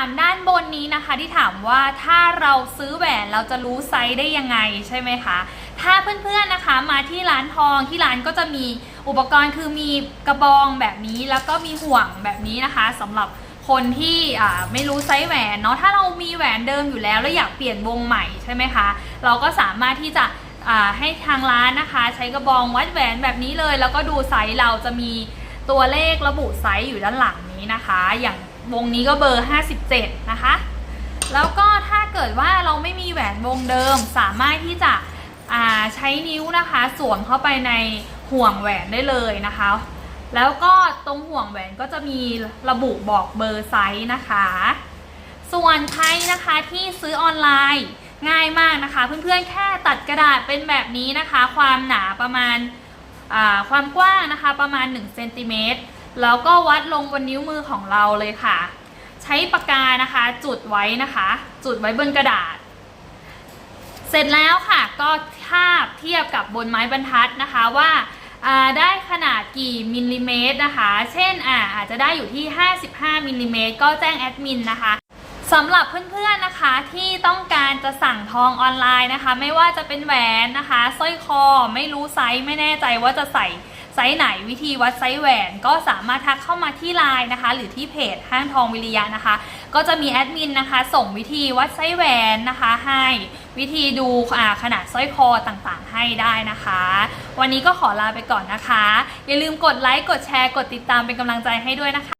ามด้านบนนี้นะคะที่ถามว่าถ้าเราซื้อแหวนเราจะรู้ไซส์ได้ยังไงใช่ไหมคะ ถ้าเพื่อนๆนะคะมาที่ร้านทองที่ร้านก็จะมีอุปกรณ์คือมีกระบองแบบนี้แล้วก็มีห่วงแบบนี้นะคะสำหรับคนที่ไม่รู้ไซส์แหวนเนาะถ้าเรามีแหวนเดิมอยู่แล้วแล้วอยากเปลี่ยนวงใหม่ใช่ไหมคะเราก็สามารถที่จะให้ทางร้านนะคะ ใช้กระบองวัดแหวนแบบนี้เลย แล้วก็ดูไซส์เราจะมีตัวเลขระบุไซส์อยู่ด้านหลังนี้นะคะ อย่าง วงนี้ก็เบอร์ 57 นะคะ แล้วก็ถ้าเกิดว่าเราไม่มีแหวนวงเดิมสามารถที่จะใช้นิ้วนะคะสวมเข้าไปในห่วงแหวนได้เลยนะคะ แล้วก็ตรงห่วงแหวนก็จะมีระบุบอกเบอร์ไซส์นะคะ ส่วนใครนะคะที่ซื้อออนไลน์ง่ายมากนะคะ เพื่อนๆแค่ตัดกระดาษเป็นแบบนี้นะคะ ความหนาประมาณความกว้างนะคะประมาณ1เซนติเมตร แล้วก็วัดลงบนนิ้วมือของเราเลยค่ะ ใช้ปากกานะคะจุดไว้นะคะ จุดไว้บนกระดาษ เสร็จแล้วค่ะก็ทาบเทียบกับบนไม้บรรทัดนะคะว่าาได้ขนาดกี่มิลลิเมตรนะคะ เช่นอาอาจจะได้อยู่ที่ 55มิลลิเมตรก็แจ้งแอดมินนะคะสำหรับเพื่อนๆนะคะที่ต้องการจะสั่งทองออนไลน์นะคะ ไม่ว่าจะเป็นแหวนนะคะสร้อยคอไม่รู้ไซส์ไม่แน่ใจว่าจะใส่ ไซส์ไหนวิธีวัดไซส์แหวนก็สามารถทักเข้ามาที่ไลน์นะคะ หรือที่เพจห้างทองวิริยะนะคะ ก็จะมีแอดมินนะคะ ส่งวิธีวัดไซส์แหวนนะคะให้วิธีดูขนาดสร้อยคอต่างๆ ให้ได้นะคะ วันนี้ก็ขอลาไปก่อนนะคะ อย่าลืมกดไลค์กดแชร์กดติดตามเป็นกำลังใจให้ด้วยนะคะ